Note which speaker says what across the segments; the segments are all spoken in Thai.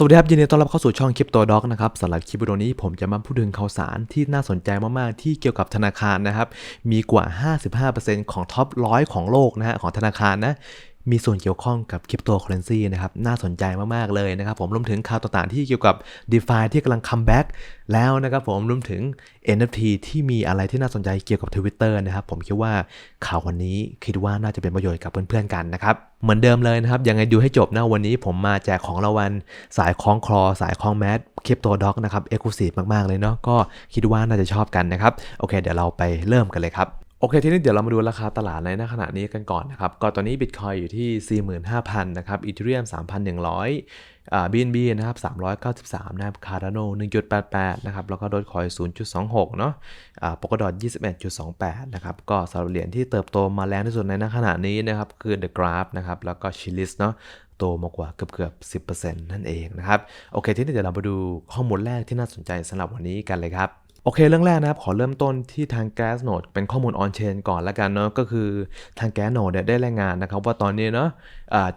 Speaker 1: สวัสดีครับยินดีต้อนรับเข้าสู่ช่องคลิปตัวด็อกนะครับสำหรับคลิปวิดีโอนี้ผมจะมาพูดถึงข่าวสารที่น่าสนใจมากๆ ที่เกี่ยวกับธนาคารนะครับ มีกว่า 55%ของท็อปร้อยของโลกนะฮะของธนาคารนะ มีส่วนเกี่ยวข้องกับคริปโตเคอเรนซีนะครับน่าสนใจมาก ๆ เลยนะครับผมรวมถึงข่าวต่างๆที่เกี่ยวกับ d e f i ที่กำลังคัมแบ็กแล้วนะครับผมรวมถึง NFT ที่มีอะไรที่น่าสนใจเกี่ยวกับ Twitter นะครับผมคิดว่าข่าววันนี้คิดว่าน่าจะเป็นประโยชน์กับเพื่อนๆกันนะครับเหมือนเดิมเลยนะครับยังไงดูให้จบนะวันนี้ผมมาแจกของรางวัลสายคล้องคลอ สายคล้องแมสคริปโตด็อกนะครับเอ็กซ์คลูซีฟมากๆเลยเนาะก็คิดว่าน่าจะชอบกันนะครับโอเค เดี๋ยวเราไปเริ่มกันเลยครับ โอเค ทีนี้เดี๋ยวเรามาดูราคาตลาดในขณะนี้กันก่อนนะครับ ก็ตอนนี้ Bitcoin อยู่ที่ 45,000 นะครับอีเทเรียม3,100อ่า BNB นะครับ 393 นะครับ Cardano 1.88 นะครับ แล้วก็ Dogecoin 0.26 เนาะอ่า Polkadot 21.28 นะครับ ก็สำหรับเหรียญที่เติบโตมาแรงที่สุดในขณะนี้นะครับ คือ The Graph นะครับ แล้วก็ Chilis เนาะโตมากกว่าเกือบเกือบ10%นั่นเองนะครับ โอเค ทีนี้เดี๋ยวเรามาดูข้อมูลแรกที่น่าสนใจสำหรับวันนี้กันเลยครับ โอเคเรื่องแรกนะครับขอเริ่มต้นที่ทาง Gas Node เป็นข้อมูล On Chain ก่อนละกันเนาะก็คือทาง Gas Node เนี่ยได้รายงานนะครับว่าตอนนี้เนาะ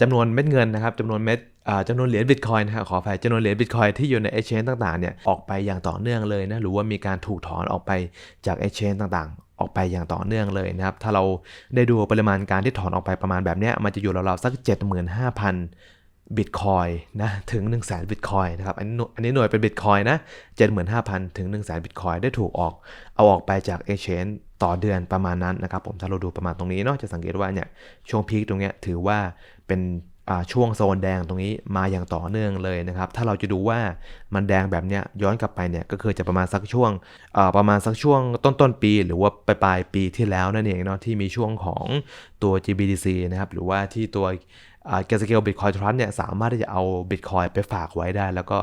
Speaker 1: จำนวนเม็ดเงินนะครับจำนวนเม็ดจำนวนเหรียญ Bitcoin นะครับขออภัยจำนวนเหรียญ Bitcoin ที่อยู่ใน Exchange ต่างๆเนี่ยออกไปอย่างต่อเนื่องเลยนะหรือว่ามีการถูกถอนออกไปจาก Exchange ต่างๆ ออกไปอย่างต่อเนื่องเลยนะครับถ้าเราได้ดูปริมาณการที่ถอนออกไปประมาณแบบเนี้ยมันจะอยู่ราวๆสัก 75,000 บิตคอยนะถึง1 0 0 0 0แสนบิตคอยนะครับอันนี้หน่วยอันนี้หน่วยเป็นบิตคอยนะ75,000ถึง1 0 0 0 0แสนบิตคอยได้ถูกออก เอาออกไปจาก Exchange ต่อเดือนประมาณนั้นนะครับผมถ้าเราดูประมาณตรงนี้เนาะจะสังเกตว่าเนี่ยช่วงพีคตรงเนี้ยถือว่าเป็นช่วงโซนแดงตรงนี้มาอย่างต่อเนื่องเลยนะครับ ถ้าเราจะดูว่ามันแดงแบบเนี้ยย้อนกลับไปเนี่ยก็คือจะประมาณสักช่วงประมาณสักช่วงต้นต้นปี หรือว่าปลายปลายปีที่แล้วนั่นเองเนาะที่มีช่วงของตัว GBDC นะครับหรือว่าที่ตัว เกสเกลบิตคอยทรัสเนี่ยสามารถที่จะเอาบิตคอยไปฝากไว้ได้ แล้วก็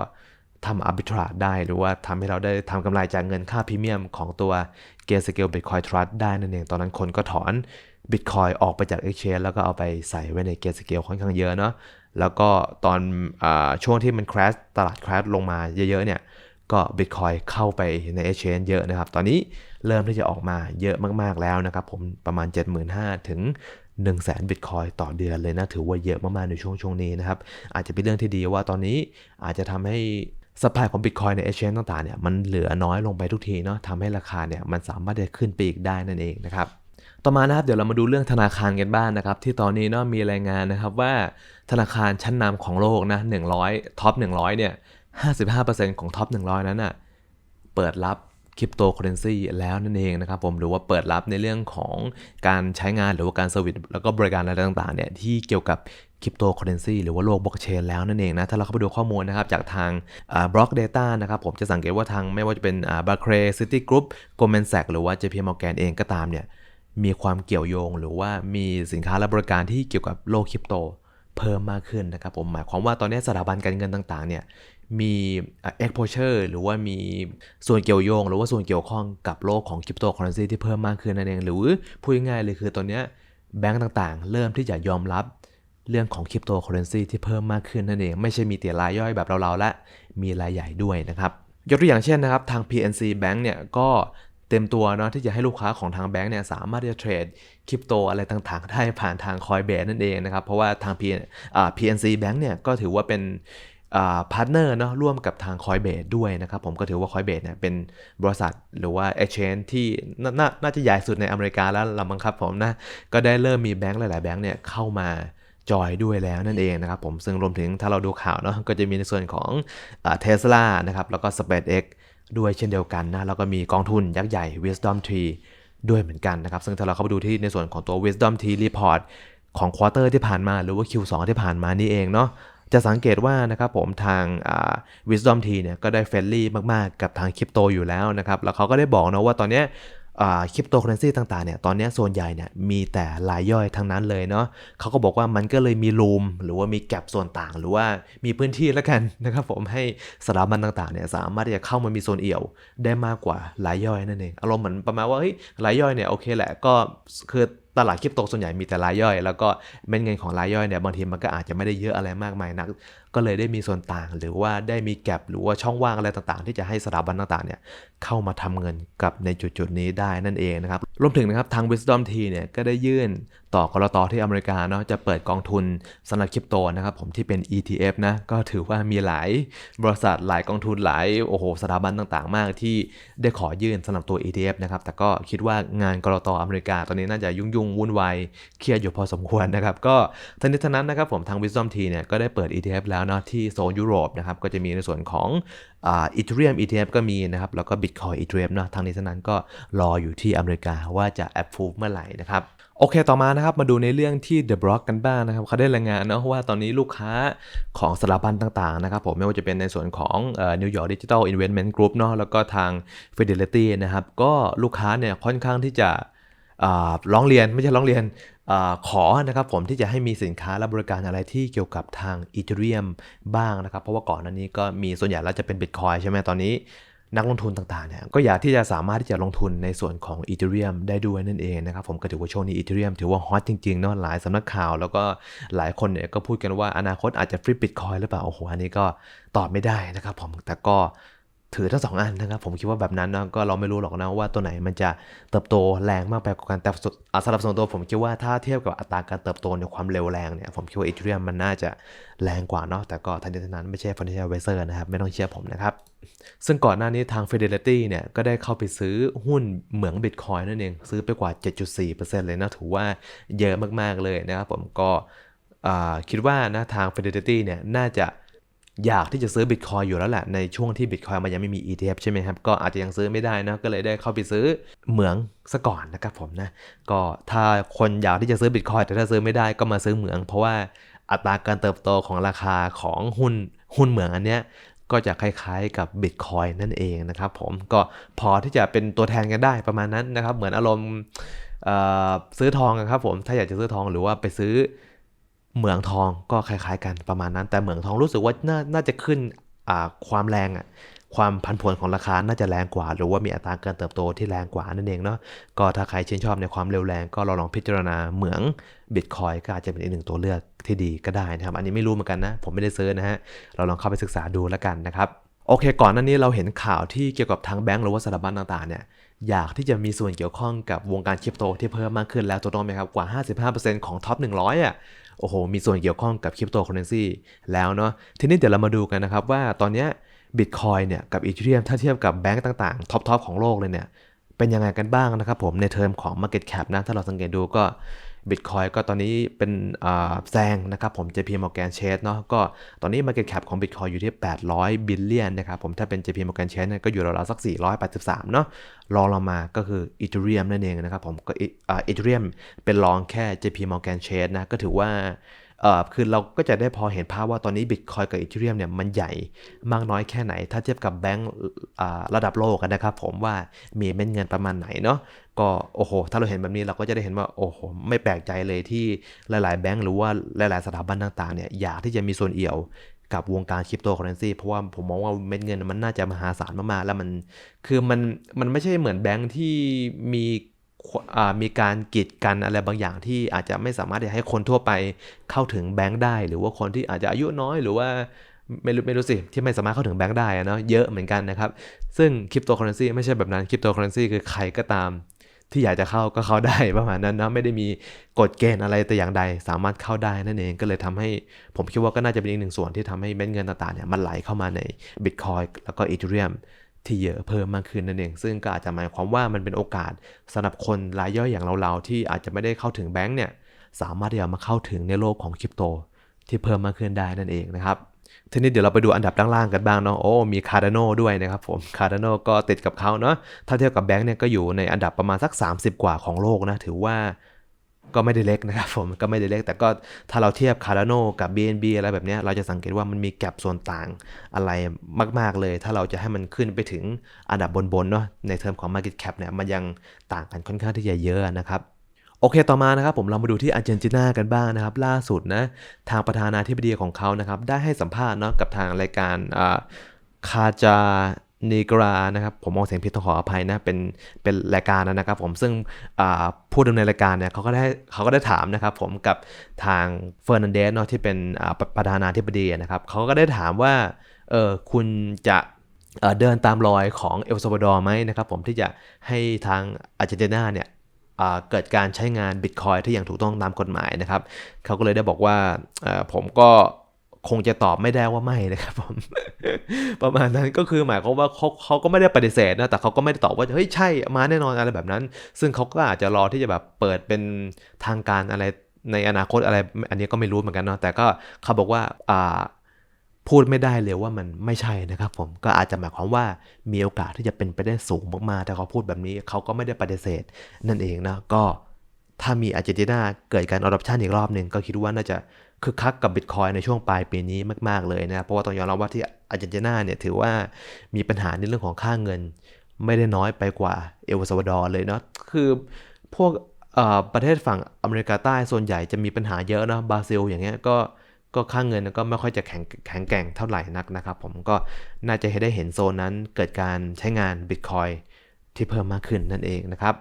Speaker 1: ทำอาร์บิทราดได้หรือว่าทำให้เราได้ทำกำไรจากเงินค่าพรีเมียมของตัวเกสเกลบิตคอยทรัสได้นั่นเองตอนนั้นคนก็ถอนบิตคอยออกไปจาก Exchange แล้วก็เอาไปใส่ไว้ในเกสเกลค่อนข้างเยอะเนาะแล้วก็ตอนอช่วงที่มัน crash ตลาด crash ลงมาเยอะๆเนี่ยก็บิตคอยเข้าไปใน Exchange เยอะนะครับ ตอนนี้เริ่มที่จะออกมาเยอะมากๆแล้วนะครับผมประมาณ 75,000 ถึง 1 0 0 0 0แสนบิตคอยต่อเดือนเลยนะ ถือว่าเยอะมากๆในช่วงช่วงนี้นะครับ อาจจะเป็นเรื่องที่ดีว่าตอนนี้อาจจะทำให้สปายของบิตคอยในเอเชนต่างๆเนี่ยมันเหลือน้อยลงไปทุกทีเนาะทำให้ราคาเนี่ยมันสามารถจะขึ้นไปอีกได้นั่นเองนะครับต่อมานะครับเดี๋ยวเรามาดูเรื่องธนาคารกันบ้างนนะครับ ที่ตอนนี้เนาะมีรายงานนะครับว่าธนาคารชั้นนำของโลกนะ100ท็อป100เนี่ย55%ของท็อป100 นั้นอะเปิดรับ คริปโตเคอเรนซีแล้วนั่นเองนะครับผมหรือว่าเปิดรับในเรื่องของการใช้งานหรือว่าการเซอร์วิสแล้วก็บริการอะไรต่างๆเนี่ยที่เกี่ยวกับคริปโตเคอเรนซีหรือว่าโลกบล็อกเชนแล้วนั่นเองนะ ถ้าเราเข้าไปดูข้อมูลนะครับ จากทางบล็อกเดต้านะครับผมจะสังเกตว่าทางไม่ว่าจะเป็นบาร์เครซิตี้กรุ๊ปโกลแมนแซกหรือว่า JP Morgan เองก็ตามเนี่ยมีความเกี่ยวโยง หรือว่ามีสินค้าและบริการที่เกี่ยวกับโลกคริปโตเพิ่มมากขึ้นนะครับผมหมายความว่าตอนนี้สถาบันการเงินต่างๆเนี่ย มี exposure หรือว่ามีส่วนเกี่ยวโยง หรือว่าส่วนเกี่ยวข้องกับโลกของคริปโตเคอเรนซีที่เพิ่มมากขึ้นนั่นเอง หรือพูดง่ายๆเลยคือตอนนี้แบงก์ต่างๆ เริ่มที่จะยอมรับเรื่องของคริปโตเคอเรนซีที่เพิ่มมากขึ้นนั่นเอง ไม่ใช่มีแต่รายย่อยแบบเราๆละ มีรายใหญ่ด้วยนะครับ ยกตัวอย่างเช่นนะครับ ทาง PNC Bank เนี่ยก็เต็มตัวเนาะที่จะให้ลูกค้าของทางแบงก์เนี่ยสามารถที่จะเทรดคริปโตอะไรต่างๆ ได้ผ่านทางคอยเบนั่นเองนะครับ เพราะว่าทาง PNC Bank เนี่ยก็ถือว่าเป็น พาร์ทเนอร์เนาะร่วมกับทาง Coinbase ด้วยนะครับผมก็ถือว่า Coinbase เนี่ยเป็นบริษัทหรือว่า Exchange ที่นนน่าจะใหญ่สุดในอเมริกาแล้วละมั้งครับผมนะ ก็ได้เริ่มมีแบงก์หลาย ๆ แบงก์เนี่ยเข้ามาจอยด้วยแล้วนั่นเองนะครับผมซึ่งรวมถึงถ้าเราดูข่าวเนาะก็จะมีในส่วนของเทสลานะครับแล้วก็ SpaceX ด้วยเช่นเดียวกันนะแล้วก็มีกองทุนยักษ์ใหญ่ Wisdom Tree ด้วยเหมือนกันนะครับ ซึ่งถ้าเราเข้าไปดูที่ในส่วนของตัว Wisdom Tree Report ของควอเตอร์ที่ผ่านมาหรือว่า Q2 ที่ผ่านมานี่เองเนาะ จะสังเกตว่านะครับผมทาง Wisdom T เนี่ยก็ได้เฟรนลี่มากๆ กับทางคริปโตอยู่แล้วนะครับ แล้วเขาก็ได้บอกนะว่าตอนนี้คริปโตเคอเรนซีต่างๆเนี่ยตอนนี้ส่วนใหญ่เนี่ยมีแต่รายย่อยทั้งนั้นเลยเนาะเขาก็บอกว่ามันก็เลยมีรูมหรือว่ามีแกลบส่วนต่าง หรือว่ามีพื้นที่แล้วกันนะครับผมให้สถาบันต่างๆเนี่ยสามารถที่จะเข้ามามีโซนเอี่ยวได้มากกว่ารายย่อยนั่นเองอารมณ์เหมือนประมาณว่าเฮ้ยรายย่อยเนี่ยโอเคแหละก็คือ ตลาดคริปโตส่วนใหญ่มีแต่รายย่อย แล้วก็เม็ดเงินของรายย่อยเนี่ยบางทีมันก็อาจจะไม่ได้เยอะอะไรมากมายนักก็เลยได้มีส่วนต่าง หรือว่าได้มีแกลบหรือว่าช่องว่างอะไรต่างๆ ที่จะให้สถาบันต่างๆเนี่ยเข้ามาทำเงินกับในจุดๆนี้ได้นั่นเองนะครับรวมถึงนะครับทาง Wisdom T เนี่ยก็ได้ยื่นต่อกรตที่อเมริกาเนาะจะเปิดกองทุนสำหรับคริปโตนะครับผมที่เป็น ETF นะก็ถือว่ามีหลายบริษัทหลายกองทุนหลายโอ้โหสถาบันต่างๆ มากที่ได้ขอยื่นสำหรับตัว ETF นะครับแต่ก็คิดว่างานกรตอเมริกาตอนนี้น่าจะยุ่งๆ วุ่นวายเครียดอยู่พอสมควรนะครับก็ทั้งนี้ทั้งนั้นนะครับผมทาง Wisdom T เนี่ยก็ได้เปิด ETF แล้วเนาะที่โซนยุโรปนะครับก็จะมีในส่วนของอ่า Ethereum ETF ก็มีนะครับ แล้วก็ Bitcoin ETF เนาะทางนี้ทั้งนั้นก็รออยู่ที่อเมริกาว่าจะ approve เมื่อไหร่นะครับโอเค ต่อมานะครับ มาดูในเรื่องที่ The Block กันบ้างนะครับ เขาได้รายงานเนาะว่าตอนนี้ลูกค้าของสถาบันต่างๆนะครับผมไม่ว่าจะเป็นในส่วนของเอ่อ New York Digital Investment Group เนาะแล้วก็ทาง Fidelity นะครับ ก็ลูกค้าเนี่ยค่อนข้างที่จะร้องเรียนไม่ใช่ร้องเรียน ขอนะครับผมที่จะให้มีสินค้าและบริการอะไรที่เกี่ยวกับทาง Ethereum บ้างนะครับ เพราะว่าก่อนหน้านี้ก็มีส่วนใหญ่แล้วจะเป็น Bitcoin ใช่ไหมตอนนี้นักลงทุนต่างๆเนี่ยก็อยากที่จะสามารถที่จะลงทุนในส่วนของ Ethereum ได้ด้วยนั่นเองนะครับผมก็ถือว่าช่วงนี้ Ethereum ถือว่าฮอตจริงๆเนาะหลายสำนักข่าว แล้วก็หลายคนเนี่ยก็พูดกันว่าอนาคตอาจจะฟลิป Bitcoin หรือเปล่าโอ้โหอันนี้ก็ตอบไม่ได้นะครับผมแต่ก็ ถือทั้งสองอันนะครับ ผมคิดว่าแบบนั้นนะก็เราไม่รู้หรอกนะว่าตัวไหนมันจะเติบโตแรงมากไปกว่ากันแต่สุดอะสำหรับส่วนตัวผมคิดว่าถ้าเทียบกับอัตราการเติบโตในความเร็วแรงเนี่ยผมคิดว่า Ethereum มันน่าจะแรงกว่าเนาะแต่ก็ทันทีทันนั้นไม่ใช่ financial advisor นะครับ ไม่ต้องเชื่อผมนะครับ ซึ่งก่อนหน้านี้ทาง Fidelity เนี่ยก็ได้เข้าไปซื้อหุ้นเหมือง Bitcoin นั่นเองซื้อไปกว่า 7.4%เลยนะถือว่าเยอะมากๆเลยนะครับผมก็อ่าคิดว่านะทาง Fidelity เนี่ยน่าจะ อยากที่จะซื้อ Bitcoin อยู่แล้วแหละ ในช่วงที่ Bitcoin มันยังไม่มี ETF ใช่ไหมครับ ก็อาจจะยังซื้อไม่ได้นะ ก็เลยได้เข้าไปซื้อเหมืองซะก่อนนะครับผมนะ ก็ถ้าคนอยากที่จะซื้อ Bitcoin แต่ถ้าซื้อไม่ได้ก็มาซื้อเหมือง เพราะว่าอัตราการเติบโตของราคาของหุ้นหุ้นเหมืองอันเนี้ยก็จะคล้ายๆกับ Bitcoin นั่นเองนะครับผมก็พอที่จะเป็นตัวแทนกันได้ประมาณนั้นนะครับ เหมือนอารมณ์ซื้อทองอะครับผมถ้าอยากจะซื้อทองหรือว่าไปซื้อ เหมืองทองก็คล้าย ๆ กันประมาณนั้น แต่เหมืองทองรู้สึกว่าน่านาจะขึ้นความแรงอะความผันผวนของราคาน่าจะแรงกว่า หรือว่ามีอัตราการเติบโตที่แรงกว่านั่นเองเนาะก็ถ้าใครชื่นชอบในความเร็วแรงก็ลองลองพิจารณาเหมือง Bitcoin ก็อาจจะเป็นอีกหนึ่งตัวเลือกที่ดีก็ได้นะครับ อันนี้ไม่รู้เหมือนกันนะ ผมไม่ได้ซื้อนะฮะเราลองเข้าไปศึกษาดูแล้วกันนะครับโอเค ก่อนหน้านี้เราเห็นข่าวที่เกี่ยวกับทางแบงก์หรือว่าสถาบันต่างๆเนี่ยอยากที่จะมีส่วนเกี่ยวข้องกับวงการคริปโตที่เพิ่มมากขึ้นแล้วตัวต้องไหมครับกว่า 55%ของท็อป100อะ โอ้โห มีส่วนเกี่ยวข้องกับคริปโตเคอเรนซีแล้วเนาะทีนี้เดี๋ยวเรามาดูกันนะครับว่าตอนนี้บิตคอยเนี่ยกับอีเทเรียมถ้าเทียบกับแบงก์ต่างๆท็อปๆของโลกเลยเนี่ยเป็นยังไงกันบ้างนะครับผมในเทอมของ Market Cap นะถ้าเราสังเกตดูก็ Bitcoin ก็ตอนนี้เป็นแซงนะครับผม JP Morgan Chase เนาะก็ตอนนี้ Market Cap ของ Bitcoin อยู่ที่ 800 บิลเลียนนะครับผมถ้าเป็น JP Morgan Chase เนี่ยก็อยู่ราวๆสัก 483 เนาะรองลงมาก็คือ Ethereum นั่นเองนะครับผมก็อ่า Ethereum เป็นรองแค่ JP Morgan Chase นะก็ถือว่า คือเราก็จะได้พอเห็นภาพว่าตอนนี้ Bitcoin กับ Ethereum เนี่ยมันใหญ่มากน้อยแค่ไหน ถ้าเทียบกับแบงก์ระดับโลกกันนะครับผมว่ามีเม็ดเงินประมาณไหนเนาะก็โอ้โห ถ้าเราเห็นแบบนี้เราก็จะได้เห็นว่าโอ้โห ไม่แปลกใจเลยที่หลาย ๆ แบงก์หรือว่าหลาย ๆ สถาบันต่าง ๆ เนี่ยอยากที่จะมีส่วนเอี่ยวกับวงการคริปโตเคอเรนซีเพราะว่าผมมองว่าเม็ดเงินมันน่าจะมหาศาลมาก ๆ แล้วมัน คือมันมันไม่ใช่เหมือนแบงก์ที่มี มีการกีดกันอะไรบางอย่างที่อาจจะไม่สามารถจะให้คนทั่วไปเข้าถึงแบงก์ได้ หรือว่าคนที่อาจจะอายุน้อยหรือว่าไม่รู้ไม่รู้สิที่ไม่สามารถเข้าถึงแบงก์ได้เนาะเยอะเหมือนกันนะครับ ซึ่งคริปโตเคอเรนซีไม่ใช่แบบนั้นคริปโตเคอเรนซีคือใครก็ตาม ที่อยากจะเข้าก็เข้าได้ประมาณนั้นนะไม่ได้มีกฎเกณฑ์อะไรแต่อย่างใดสามารถเข้าได้นั่นเองก็เลยทำให้ผมคิดว่าก็น่าจะเป็นอีกหนึ่งส่วนที่ทำให้เม็ดเงินต่างๆเนี่ยมันไหลเข้ามาใน Bitcoin แล้วก็ Ethereum ที่เยอะเพิ่มมากขึ้นนั่นเอง ซึ่งก็อาจจะหมายความว่ามันเป็นโอกาสสำหรับคนรายย่อยอย่างเราๆที่อาจจะไม่ได้เข้าถึงแบงก์เนี่ยสามารถที่จะมาเข้าถึงในโลกของคริปโต ที่เพิ่มมากขึ้นได้นั่นเองนะครับทีนี้เดี๋ยวเราไปดูอันดับล่างๆกันบ้างเนาะโอ้มี Cardano ด้วยนะครับผม Cardano ก็ติดกับเขาเนาะถ้าเทียบกับแบงก์เนี่ยก็อยู่ในอันดับประมาณสัก 30 กว่าของโลกนะถือว่า ก็ไม่ได้เล็กนะครับผมก็ไม่ได้เล็ก แต่ก็ถ้าเราเทียบ Cardano กับ BNB อะไรแบบนี้เราจะสังเกตว่ามันมีแกลบส่วนต่างอะไรมาก ๆ เลย ถ้าเราจะให้มันขึ้นไปถึงอันดับบน ๆ เนาะในเทอมของ Market Cap เนี่ยมันยังต่างกันค่อนข้างที่จะเยอะนะครับโอเค ต่อมานะครับผมเรามาดูที่อาร์เจนตินากันบ้างนะครับ ล่าสุดนะทางประธานาธิบดีของเขานะครับได้ให้สัมภาษณ์เนาะกับทางรายการคาจา นิกรานะครับผมมองเสียงผิดต้องขออภัยนะเป็นเป็นรายการนะครับผมซึ่งผู้ดำเนินรายการเนี่ยเขาก็ได้เขาก็ได้ถามนะครับผมกับทางเฟอร์นันเดสเนาะที่เป็นประธานาธิบดีนะครับเขาก็ได้ถามว่าเออคุณจะเดินตามรอยของเอลซาวาดอร์ไหมนะครับผมที่จะให้ทางอาร์เจนตินาเนี่ยเกิดการใช้งาน Bitcoin ที่อย่างถูกต้องตามกฎหมายนะครับเขาก็เลยได้บอกว่าผมก็ คงจะตอบไม่ได้ว่าไม่นะครับผมประมาณนั้นก็คือหมายความว่าเขาเขาก็ไม่ได้ปฏิเสธนะแต่เขาก็ไม่ได้ตอบว่าเฮ้ยใช่มาแน่นอนอะไรแบบนั้น ซึ่งเขาก็อาจจะรอที่จะแบบเปิดเป็นทางการอะไรในอนาคตอะไร อันนี้ก็ไม่รู้เหมือนกันเนาะแต่ก็เขาบอกว่าอ่าพูดไม่ได้เลยว่ามันไม่ใช่นะครับผมก็อาจจะหมายความว่ามีโอกาสที่จะเป็นไปได้สูงมากๆแต่เขาพูดแบบนี้เขาก็ไม่ได้ปฏิเสธนั่นเองนะก็ถ้ามีอาร์เจนตินาเกิดการ adoption อีกรอบหนึ่งก็คิดว่าน่าจะ คึกคักกับบิตคอยในช่วงปลายปีนี้มาก ๆ เลยนะ เพราะว่าต้องยอมรับว่าที่อาร์เจนตินาเนี่ยถือว่ามีปัญหาในเรื่องของค่าเงิน ไม่ได้น้อยไปกว่าเอลซัลวาดอร์เลยเนาะ คือพวกประเทศฝั่งอเมริกาใต้ส่วนใหญ่จะมีปัญหาเยอะเนาะ บราซิลอย่างเงี้ยก็ก็ค่าเงินก็ไม่ค่อยจะแข็งแข็งแกร่งเท่าไหร่นักนะครับ ผมก็น่าจะได้เห็นโซนนั้นเกิดการใช้งาน Bitcoin ที่เพิ่มมากขึ้นนั่นเองนะครับ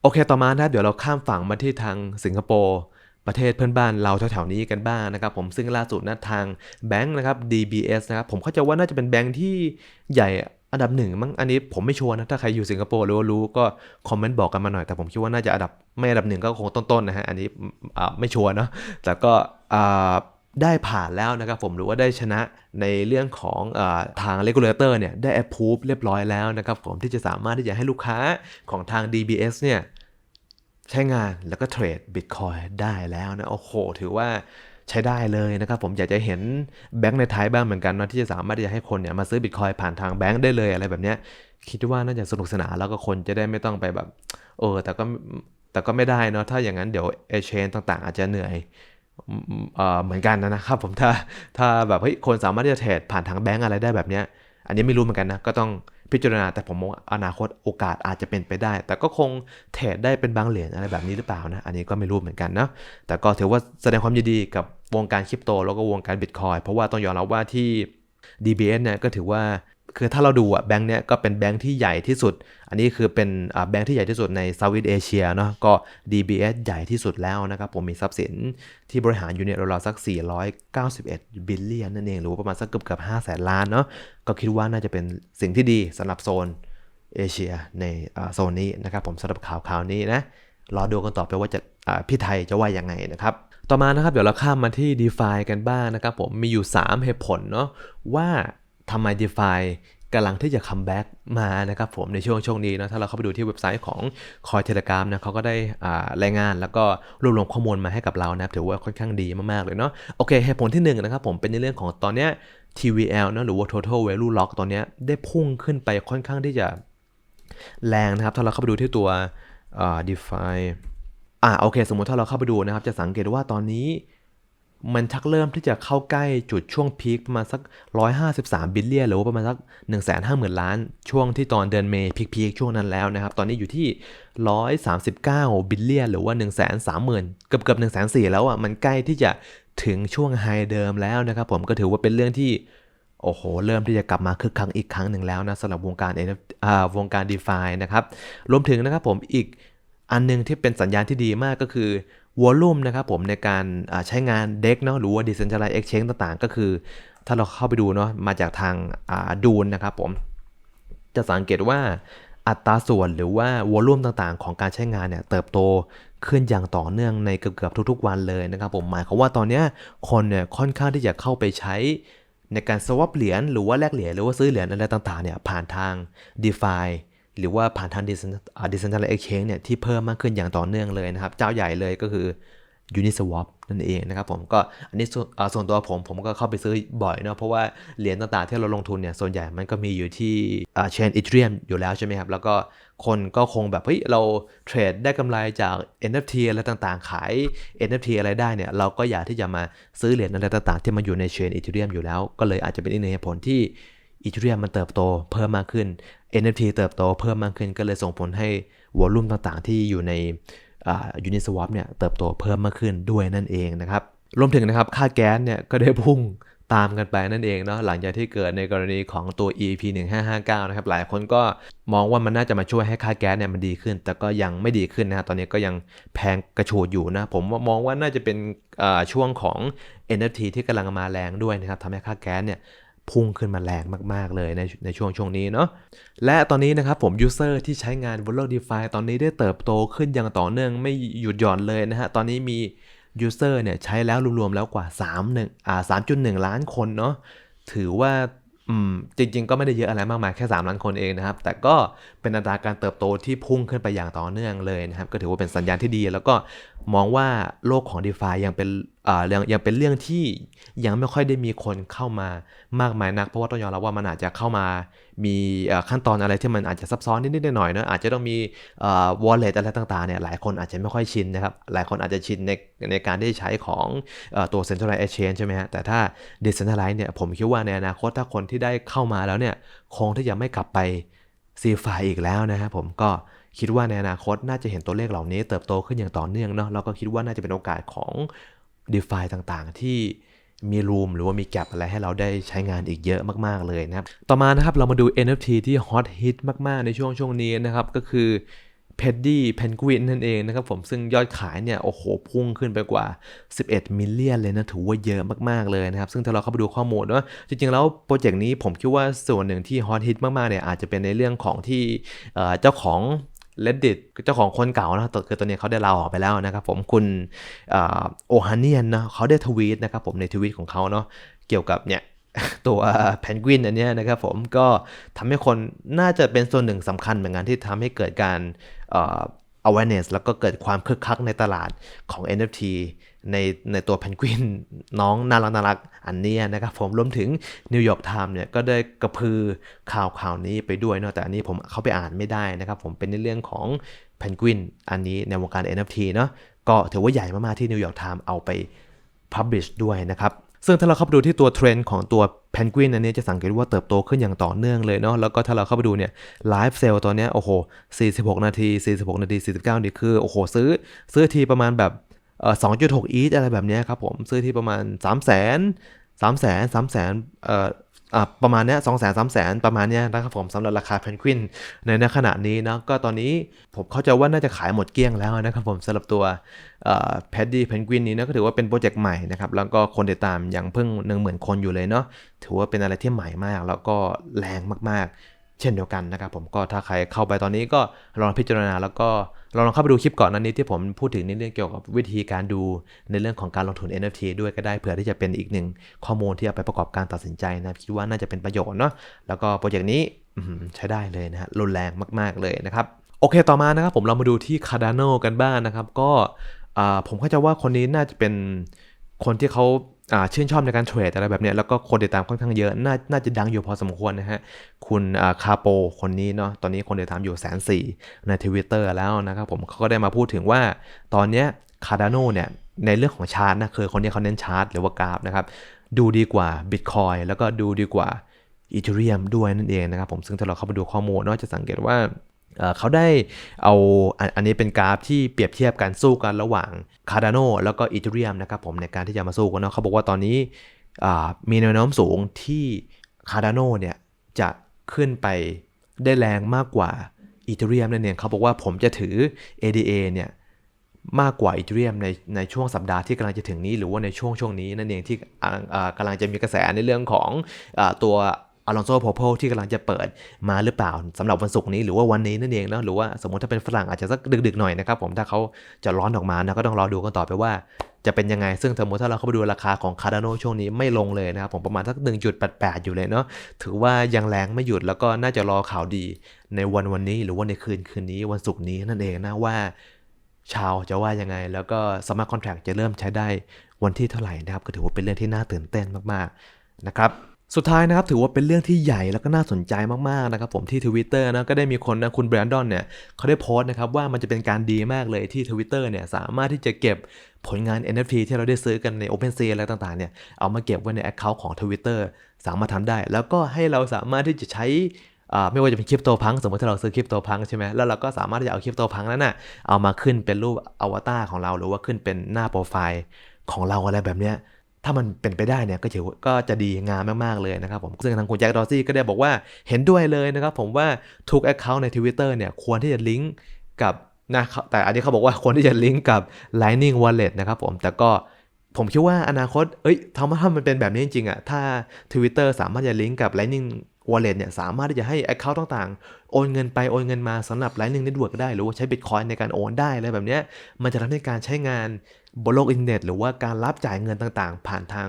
Speaker 1: โอเคต่อมานะเดี๋ยวเราข้ามฝั่งมาที่ทางสิงคโปร์ ประเทศเพื่อนบ้านเราแถวๆนี้กันบ้างนะครับผมซึ่งล่าสุดนะทางแบงค์นะครับ DBS นะครับผมเข้าใจว่าน่าจะเป็นแบงค์ที่ใหญ่อันดับหนึ่งมั้งอันนี้ผมไม่ชัวร์นะ ถ้าใครอยู่สิงคโปร์หรือว่ารู้ก็คอมเมนต์บอกกันมาหน่อย แต่ผมคิดว่าน่าจะอันดับไม่อันดับหนึ่งก็คงต้นๆนะฮะอันนี้ไม่ชัวร์เนาะแต่ก็ได้ผ่านแล้วนะครับผมหรือว่าได้ชนะในเรื่องของอทาง regulator เนี่ยได้ approve เรียบร้อยแล้วนะครับผมที่จะสามารถที่จะให้ลูกค้าของทาง DBS เนี่ย ใช้งานแล้วก็เทรด Bitcoin ได้แล้วนะ โอ้โห ถือว่าใช้ได้เลยนะครับ ผมอยากจะเห็นแบงก์ในไทยบ้างเหมือนกันนาะที่จะสามารถที่จะให้คนเนี่ยมาซื้อ Bitcoin ผ่านทางแบงก์ได้เลยอะไรแบบเนี้ยคิดว่าน่าจะสนุกสนานแล้วก็คนจะได้ไม่ต้องไปแบบเออแต่ก็แต่ก็ไม่ได้เนาะถ้าอย่างนั้นเดี๋ยวเอเชนต่างๆ อาจจะเหนื่อยเออเหมือนกันนะครับผมถ้าถ้าแบบเฮ้ยคนสามารถที่จะเทรดผ่านทางแบงก์อะไรได้แบบเนี้ยอันนี้ไม่รู้เหมือนกันนะก็ต้อง พิจารณา แต่ผมมองอนาคตโอกาสอาจจะเป็นไปได้ แต่ก็คงเทรดได้เป็นบางเหรียญอะไรแบบนี้หรือเปล่านะ อันนี้ก็ไม่รู้เหมือนกันนะแต่ก็ถือว่าแสดงความยินดีกับวงการคริปโตแล้วก็วงการบิตคอยเพราะว่าต้องยอมรับว่าที่ DBS เนี่ยก็ถือว่า คือถ้าเราดูอะแบงค์เนี้ยก็เป็นแบงค์ที่ใหญ่ที่สุด อันนี้คือเป็นอ่าแบงค์ที่ใหญ่ที่สุดในเซาท์อีสเอเชียเนาะก็ DBS ใหญ่ที่สุดแล้วนะครับ ผมมีทรัพย์สินที่บริหารอยู่เนี่ยราวๆสัก 491 บิลเลียนนั่นเอง หรือประมาณสักเกือบเกือบ5แสนล้านเนาะก็คิดว่าน่าจะเป็นสิ่งที่ดีสำหรับโซนเอเชียในโซนนี้นะครับผมสำหรับข่าวข่าวนี้นะรอดูกันต่อไปว่าจะพี่ไทยจะว่ายังไงนะครับต่อมานะครับเดี๋ยวเราข้ามมาที่ d e f i กันบ้างนะครับผมมีอยู่ 3 เหตุผลเนาะว่า ทำไม d e f i กำลังที่จะคัมแบ็กมานะครับผมในช่วงช่วงนี้นะถ้าเราเข้าไปดูที่เว็บไซต์ของ Cointelegraph นะเขาก็ได้อ่ารายงานแล้วก็รวบรวมข้อมูลมาให้กับเรานะถือว่าค่อนข้างดีมากๆเลยเนาะโอเคเหตุผลที่1นงนะครับผมเป็นในเรื่องของตอนเนี้ย TVL นะหรือว่า Total Value Lock ตอนนี้ได้พุ่งขึ้นไปค่อนข้างที่จะแรงนะครับ ถ้าเราเข้าไปดูที่ตัวอ่า DeFi อ่าโอเค สมมติถ้าเราเข้าไปดูนะครับ จะสังเกตว่าตอนนี้ มันชักเริ่มที่จะเข้าใกล้จุดช่วงพีคประมาณสัก 153 บิลเลียนหรือว่าประมาณสัก 150,000 ล้าน ช่วงที่ตอนเดือนเมย์พีคๆช่วงนั้นแล้วนะครับ ตอนนี้อยู่ที่ 139 บิลเลียนหรือว่า 130,000 เกือบเกือบ140,000 แล้วอะมันใกล้ที่จะถึงช่วงไฮเดิมแล้วนะครับผมก็ถือว่าเป็นเรื่องที่โอ้โห เริ่มที่จะกลับมาคึกคักอีกครั้งหนึ่งแล้วนะสำหรับวงการ NFT อ่าวงการ DeFi นะครับ รวมถึงนะครับผมอีกอันหนึงที่เป็นสัญญาณที่ดีมากก็คือ วอลลุ่มนะครับผมในการใช้งานเด็กเนาะหรือว่า Decentralized Exchange ต่างๆ ก็คือ ถ้าเราเข้าไปดูเนาะมาจากทางดูนนะครับผม จะสังเกตว่าอัตราส่วนหรือว่าวอลลุ่มต่างๆ ของการใช้งานเนี่ยเติบโตขึ้นอย่างต่อเนื่องในเกือบๆทุกๆ วันเลยนะครับผมหมายความว่าตอนนี้คนเนี่ยค่อนข้างที่จะเข้าไปใช้ในการ swap เหรียญหรือว่าแลกเหรียญหรือว่าซื้อเหรียญอะไรต่างๆเนี่ยผ่านทาง DeFi หรือว่าผ่านทาง Decent- อ่า Decentralized Exchange เนี่ยที่เพิ่มมากขึ้นอย่างต่อเนื่องเลยนะครับ เจ้าใหญ่เลยก็คือ Uniswap นั่นเองนะครับผมก็อันนี้ส่วนตัวผมผมก็เข้าไปซื้อบ่อยเนาะเพราะว่าเหรียญต่างๆที่เราลงทุนเนี่ยส่วนใหญ่มันก็มีอยู่ที่เชนอีเทเรียมอยู่แล้วใช่ไหมครับ แล้วก็คนก็คงแบบเฮ้ยเราเทรดได้กำไรจาก NFT อะไรต่างๆ ขาย NFT อะไรได้เนี่ยเราก็อยากที่จะมาซื้อเหรียญอะไรต่างๆ ที่มันอยู่ในเชนอีเทเรียมอยู่แล้ว ก็เลยอาจจะเป็นอีกหนึ่งเหตุผลที่อีเทเรียมมันเติบโตเพิ่มมากขึ้น NFT เติบโตเพิ่มมากขึ้นก็เลยส่งผลให้วอลลุ่มต่างๆ ที่อยู่ในยูนิสวอปเนี่ยเติบโตเพิ่มมากขึ้นด้วยนั่นเองนะครับรวมถึงนะครับค่าแก๊สเนี่ยก็ได้พุ่งตามกันไปนั่นเองเนาะหลังจากที่เกิดในกรณีของตัว EP 1559 นะครับ หลายคนก็มองว่ามันน่าจะมาช่วยให้ค่าแก๊สเนี่ยมันดีขึ้น แต่ก็ยังไม่ดีขึ้นนะตอนนี้ก็ยังแพงกระโฉดอยู่นะ ผมมองว่าน่าจะเป็นช่วงของ NFT ที่กำลังมาแรงด้วยนะครับทำให้ค่าแก๊สเนี่ย พุ่งขึ้นมาแรงมาก ๆ เลยในในช่วงช่วงนี้เนาะ และตอนนี้นะครับผมยูเซอร์ที่ใช้งาน v o l o DeFi ตอนนี้ได้เติบโตขึ้นอย่างต่อเนื่องไม่หยุดหย่อนเลยนะฮะ ตอนนี้มียูเซอร์เนี่ยใช้แล้วรวมๆแล้วกว่า3 1อ่า3.1 ล้านคนเนาะ ถือว่าอืมจริง ๆ ก็ไม่ได้เยอะอะไรมากมายแค่ 3 ล้านคนเองนะครับ แต่ก็เป็นอัตราการเติบโตที่พุ่งขึ้นไปอย่างต่อเนื่องเลยนะครับ ก็ถือว่าเป็นสัญญาณที่ดี แล้วก็มองว่าโลกของ d e f ายังเป็นยังยังเป็นเรื่องที่ยังไม่ค่อยได้มีคนเข้ามามากมายนัก เพราะว่าต้องยอมรับว่ามันอาจจะเข้ามามีขั้นตอนอะไรที่มันอาจจะซับซ้อนนิดๆหน่อยๆเนอะอาจจะต้องมีเอ่อ wallet อะไรต่างๆเนี่ยหลายคนอาจจะไม่ค่อยชินนะครับ หลายคนอาจจะชินในในการที่ใช้ของอตัว centralized exchange ใช่ไหมฮะแต่ถ้า decentralized เนี่ยผมคิดว่าในอนาคตถ้าคนที่ได้เข้ามาแล้วเนี่ยคงที่จะไม่กลับไปซีไฟอีกแล้วนะครับผมก็ คิดว่าในอนาคตน่าจะเห็นตัวเลขเหล่านี้เติบโตขึ้นอย่างต่อเนื่องเนาะแล้วก็คิดว่าน่าจะเป็นโอกาสของ d e f าต่างๆ ที่มีรูมหรือว่ามีแกลบอะไรให้เราได้ใช้งานอีกเยอะมากๆเลยนะครับ ต่อมานะครับเรามาดู NFT ที่ฮอตฮิตมากๆในช่วงช่วงนี้นะครับ ก็คือ p e d d y Penguin นั่นเองนะครับผมซึ่งยอดขายเนี่ย โอ้โห พุ่งขึ้นไปกว่า 11 มิลเลียนเลยนะ ถือว่าเยอะมากๆเลยนะครับ ซึ่งถ้าเราเข้าไปดูข้อมูลว่าจริงๆ แล้วโปรเจกต์นี้ผมคิดว่าส่วนหนึ่งที่ฮอตฮิตมากๆเนี่ยอาจจะเป็นในเรื่องของที่เอ่อเจ้าของ Reddit เจ้าของคนเก่านะคือตอนนี้เขาได้ลาออกไปแล้วนะครับผมคุณโอฮาเนียนนะเขาได้ทวีตนะครับผมในทวีตของเขาเนาะเกี่ยวกับเนี่ยตัวแพนกวินอันนี้นะครับผมก็ทำให้คนน่าจะเป็นส่วนหนึ่งสำคัญเหมือนกันที่ทำให้เกิดการ awareness แล้วก็เกิดความคึกคักในตลาดของ NFT ในในตัวแพนกวินน้องน่ารักน่ารักอันนี้นะครับผมรวมถึงนิวยอร์กไทม์เนี่ยก็ได้กระพือข่าวข่าวนี้ไปด้วยเนาะแต่อันนี้ผมเข้าไปอ่านไม่ได้นะครับผมเป็นในเรื่องของแพนกวินอันนี้ในวงการ NFT เนาะก็ถือว่าใหญ่มากๆที่นิวยอร์กไทม์เอาไป publish ด้วยนะครับ ซึ่งถ้าเราเข้าไปดูที่ตัวเทรนด์ของตัวแพนกวินอันนี้จะสังเกตว่าเติบโตขึ้นอย่างต่อเนื่องเลยเนาะแล้วก็ถ้าเราเข้าไปดูเนี่ยไลฟ์เซลล์ตอนนี้โอ้โห 46 นาที 46 นาที 49นาทีคือโอ้โหซื้อซื้อทีประมาณแบบเอ่อ2.6 อีทอะไรแบบนี้ครับผมซื้อที่ประมาณ 3 0 0 0 0 0 3 0 0 0 0 0 3 0 0 0 0เอ่อ ประมาณนี้สองแสนสามแสนประมาณนี้นะครับผมสำหรับราคาเพนกวินในณขณะนี้นะก็ตอนนี้ผมเข้าใจว่าน่าจะขายหมดเกลี้ยงแล้วนะครับผมสำหรับตัวแพดดี้เพนกวินนี้นะก็ถือว่าเป็นโปรเจกต์ใหม่นะครับแล้วก็คนติดตามยังเพิ่งหนึ่งหมื่นคนอยู่เลยเนาะถือว่าเป็นอะไรที่ใหม่มาก แล้วก็แรงมากๆ เช่นเดียวกันนะครับผมก็ถ้าใครเข้าไปตอนนี้ก็ลองพิจารณาแล้วก็ลองเข้าไปดูคลิปก่อนนั้นนี้ที่ผมพูดถึงในเรื่องเกี่ยวกับวิธีการดูในเรื่องของการลงทุน NFT ด้วยก็ได้เผื่อที่จะเป็นอีกหนึ่งข้อมูลที่เอาไปประกอบการตัดสินใจนะคิดว่าน่าจะเป็นประโยชน์เนาะแล้วก็โปรเจกต์นี้ใช้ได้เลยนะฮะรุนแรงมาก ๆเลยนะครับโอเคต่อมานะครับผมเรามาดูที่ Cardano กันบ้างนะครับ ก็ผมเข้าใจว่าคนนี้น่าจะเป็นคนที่เขา ชื่นชอบในการเทรดอะไรแบบนี้แล้วก็คนติดตามค่อนข้างเยอะ น่าน่าจะดังอยู่พอสมควรนะฮะ คุณอ่าคาโปคนนี้เนาะตอนนี้คนติดตามอยู่แสนสี่ในทวิตเตอร์แล้วนะครับผมเขาก็ได้มาพูดถึงว่า ตอนนี้ย Cardano เนี่ยในเรื่องของชาร์ตนะคือคนนี้เขาเน้นชาร์ตหรือว่ากราฟนะครับ ดูดีกว่า Bitcoin แล้วก็ดูดีกว่าอีเทเรียมด้วยนั่นเองนะครับผมซึ่งถ้าเราเข้าไปดูข้อมูลเนาะจะสังเกตว่า เขาได้เอาอันนี้เป็นกราฟที่เปรียบเทียบการสู้กันระหว่าง Cardano แล้วก็อีเทเรียมนะครับผมในการที่จะมาสู้กันเนาะเขาบอกว่าตอนนี้มีแนวโน้มสูงที่ Cardano เนี่ยจะขึ้นไปได้แรงมากกว่าอีเทเรียมนั่นเองเขาบอกว่าผมจะถือ ADA เนี่ยมากกว่าอีเทเรียมในในช่วงสัปดาห์ที่กำลังจะถึงนี้ หรือว่าในช่วงช่วงนี้นั่นเองที่กำลังจะมีกระแสในเรื่องของอตัว อลอนโซโพโพที่กำลังจะเปิดมาหรือเปล่าสำหรับวันศุกร์นี้หรือว่าวันนี้นั่นเองเนาะหรือว่าสมมติถ้าเป็นฝรั่งอาจจะสักดึกๆหน่อยนะครับผมถ้าเขาจะร้อนออกมานะก็ต้องรอดูกันต่อไปว่าจะเป็นยังไง ซึ่งสมมติถ้าเราเข้าไปดูราคาของคาร์ดานช่วงนี้ไม่ลงเลยนะครับผมประมาณสัก 1.88 อยู่เลยเนาะถือว่ายังแรงไม่หยุดแล้วก็น่าจะรอข่าวดีในวันวันนี้หรือว่าในคืนคืนนี้วันศุกร์นี้นั่นเองนะว่าชาวจะว่ายังไง แล้วก็สมาร์ทคอนแท็กจะเริ่มใช้ได้วันที่เท่าไหร่นะครับก็ถือว่าเป็นเรื่องที่น่าตื่นเต้นมากๆนะครับ สุดท้ายนะครับถือว่าเป็นเรื่องที่ใหญ่แล้วก็น่าสนใจมากๆนะครับผมที่ Twitter นะก็ได้มีคนนะคุณแบรนดอนเนี่ยเขาได้โพสต์นะครับว่ามันจะเป็นการดีมากเลยที่ Twitter เนี่ยสามารถที่จะเก็บผลงาน NFT ที่เราได้ซื้อกันใน OpenSea อะไรต่างๆเนี่ยเอามาเก็บไว้ใน Account ของ Twitter สามารถทำได้ แล้วก็ให้เราสามารถที่จะใช้อ่าไม่ว่าจะเป็นคริปโตพังสมมติถ้าเราซื้อคริปโตพังใช่ไหมแล้วเราก็สามารถที่จะเอาคริปโตพังนั้นน่ะเอามาขึ้นเป็นรูปอวตารของเราหรือว่าขึ้นเป็นหน้าโปรไฟล์ของเราอะไรแบบเนี้ย ถ้ามันเป็นไปได้เนี่ยก็ถือก็จะดีงามมากๆเลยนะครับผมซึ่งทางคุณแจ็คดอซี่ก็ได้บอกว่าเห็นด้วยเลยนะครับผมว่าทุก Account ใน Twitter เนี่ยควรที่จะลิงก์กับนะแต่อันนี้เขาบอกว่าควรที่จะลิงก์กับ Lightning Wallet นะครับผมแต่ก็ผมคิดว่าอนาคต เอ้ยทำว่าถ้ามันเป็นแบบนี้จริงๆอะถ้า Twitter สามารถจะลิงก์กับ Lightning Wallet เนี่ยสามารถที่จะให้ Account ต่างๆ โอนเงินไป โอนเงินมาสำหรับ Lightning Network ได้ หรือว่าใช้ Bitcoin ในการโอนได้อะไรแบบเนี้ยมันจะทำให้การใช้งาน บนโลกอินเทอร์เน็ต หรือว่าการรับจ่ายเงินต่างๆ ผ่านทาง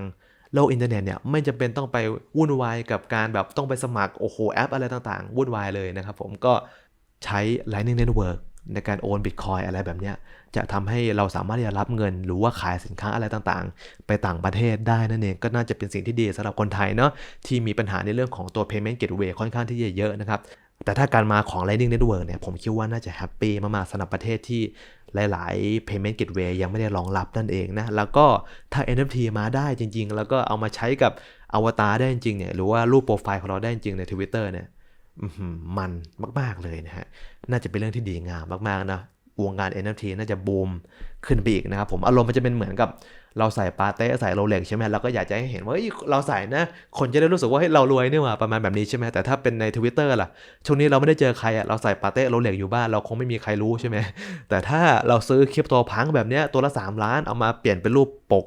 Speaker 1: โลกอินเทอร์เน็ตเนี่ยไม่จำเป็นต้องไปวุ่นวายกับการแบบต้องไปสมัครโอ้โหแอปอะไรต่างๆ วุ่นวายเลยนะครับผมก็ใช้ Lightning Network ในการโอน Bitcoin อะไรแบบเนี้ยจะทำให้เราสามารถที่จะรับเงิน หรือว่าขายสินค้าอะไรต่างๆ ไปต่างประเทศได้นั่นเองก็น่าจะเป็นสิ่งที่ดีสำหรับคนไทยเนาะที่มีปัญหาในเรื่องของตัว payment gateway ค่อนข้างที่จะเยอะนะครับ แต่ถ้าการมาของ Lightning Network เนี่ยผมคิดว่าน่าจะแฮปปี้มากๆสำหรับประเทศที่หลาย ๆ payment gateway ยังไม่ได้รองรับนั่นเองนะ แล้วก็ถ้า NFT มาได้จริง ๆ แล้วก็เอามาใช้กับอวตารได้จริงเนี่ยหรือว่ารูปโปรไฟล์ของเราได้จริงใน Twitter เนี่ยมันมาก ๆ เลยนะฮะ น่าจะเป็นเรื่องที่ดีงามมาก ๆ นะวงการ NFT น่าจะบูมขึ้นไปอีกนะครับผมอารมณ์มันจะเป็นเหมือนกับ เราใส่ปาเต้ใส่โรเล็กใช่ไหมเราก็อยากจะให้เห็นว่าเราใส่นะ คนจะได้รู้สึกว่าเฮ้ยเรารวยนี่หว่าประมาณแบบนี้ใช่ไหมแต่ถ้าเป็นใน Twitter ล่ะ ช่วงนี้เราไม่ได้เจอใครอะเราใส่ปาเต้โรเล็กอยู่บ้านเราคงไม่มีใครรู้ใช่ไหมแต่ถ้าเราซื้อคริปโตพังแบบเนี้ยตัวละ 3 ล้านเอามาเปลี่ยนเป็นรูปปก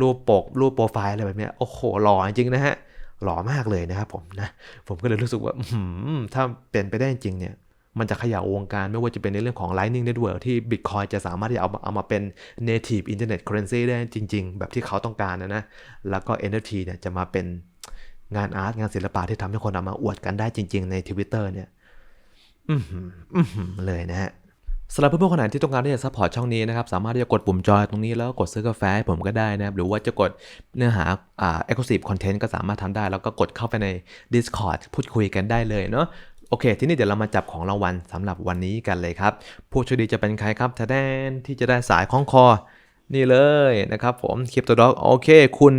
Speaker 1: รูปปก รูปโปรไฟล์อะไรแบบเนี้ยโอ้โหหล่อจริงนะฮะหล่อมากเลยนะครับผมนะผมก็เลยรู้สึกว่าถ้าเป็นไปได้จริงเนี่ย มันจะขยายวงการไม่ว่าจะเป็นในเรื่องของ Lightning Network ที่ Bitcoin จะสามารถที่จะเอาเอามาเป็น native internet currency ได้จริง ๆ แบบที่เขาต้องการนะนะ แล้วก็ NFT เนี่ยจะมาเป็นงานอาร์ตงานศิลปะที่ทำให้คนเอามาอวดกันได้จริง ๆ ใน Twitter เนี่ยอือหืออื้อหือเลยนะฮะสำหรับเพื่อนๆคนไหนที่ต้องการที่จะซัพพอร์ตช่องนี้นะครับ สามารถที่จะกดปุ่มจอยตรงนี้แล้วกดซื้อกาแฟให้ผมก็ได้นะครับ หรือว่าจะกดเนื้อหาอ่า exclusive content ก็สามารถทำได้ แล้วก็กดเข้าไปใน Discord พูดคุยกันได้เลยเนาะ โอเค ทีนี้เดี๋ยวเรามาจับของรางวัลสำหรับวันนี้กันเลยครับ ผู้โชคดีจะเป็นใครครับแทแดนที่จะได้สายคล้องคอ นี่เลยนะครับผมคลิปตัวด็อกโอเค คุณ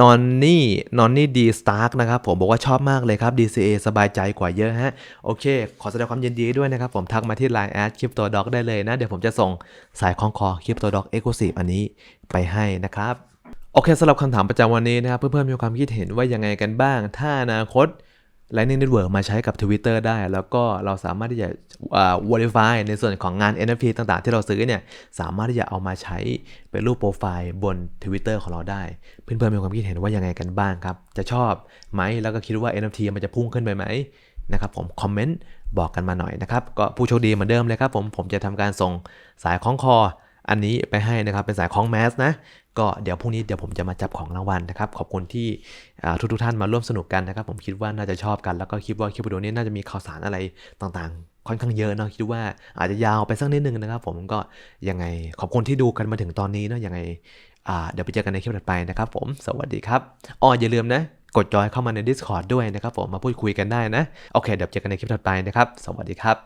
Speaker 1: นอนนี่นอนนี่ดีสตาร์กนะครับผมบอกว่าชอบมากเลยครับ DCA สบายใจกว่าเยอะฮะ โอเค ขอแสดงความยินดีด้วยนะครับ ผมทักมาที่ Line แอดคลิปตัวด็อกได้เลยนะ เดี๋ยวผมจะส่งสายคล้องคอคลิปตัวด็อกเอ็กซ์คลูซีฟอันนี้ไปให้นะครับโอเคสำหรับคำถามประจำวันนี้นะครับเพื่อนๆมีความคิดเห็นว่ายังไงกันบ้าง ถ้าอนาคต Lightning Network มาใช้กับ Twitter ได้ แล้วก็เราสามารถที่จะอ่า verify ในส่วนของงาน NFT ต่างๆ ที่เราซื้อเนี่ยสามารถที่จะเอามาใช้เป็นรูปโปรไฟล์บน Twitter ของเราได้ เพื่อนๆมีความคิดเห็นว่ายังไงกันบ้างครับ จะชอบไหมแล้วก็คิดว่า NFT มันจะพุ่งขึ้นไปไหมนะครับผมคอมเมนต์บอกกันมาหน่อยนะครับ ก็ผู้โชคดีเหมือนเดิมเลยครับผมผมจะทำการส่งสายคล้องคออันนี้ไปให้นะครับเป็นสายคล้องแมสนะ ก็เดี๋ยวพรุ่งนี้เดี๋ยวผมจะมาจับของรางวัลนะครับ ขอบคุณที่อ่าทุกท่านมาร่วมสนุกกันนะครับ ผมคิดว่าน่าจะชอบกัน แล้วก็คิดว่าคลิปวิดีโอนี้น่าจะมีข่าวสารอะไรต่างๆ ค่อนข้างเยอะเนาะคิดว่าอาจจะยาวไปสักนิดนึงนะครับ ผมก็ยังไงขอบคุณที่ดูกันมาถึงตอนนี้เนาะยังไงเดี๋ยวไปเจอกันในคลิปถัดไปนะครับ ผมสวัสดีครับอ๋ออย่าลืมนะกดจอยเข้ามาใน Discord ด้วยนะครับผมมาพูดคุยกันได้นะ โอเค เดี๋ยวเจอกันในคลิปถัดไปนะครับ สวัสดีครับ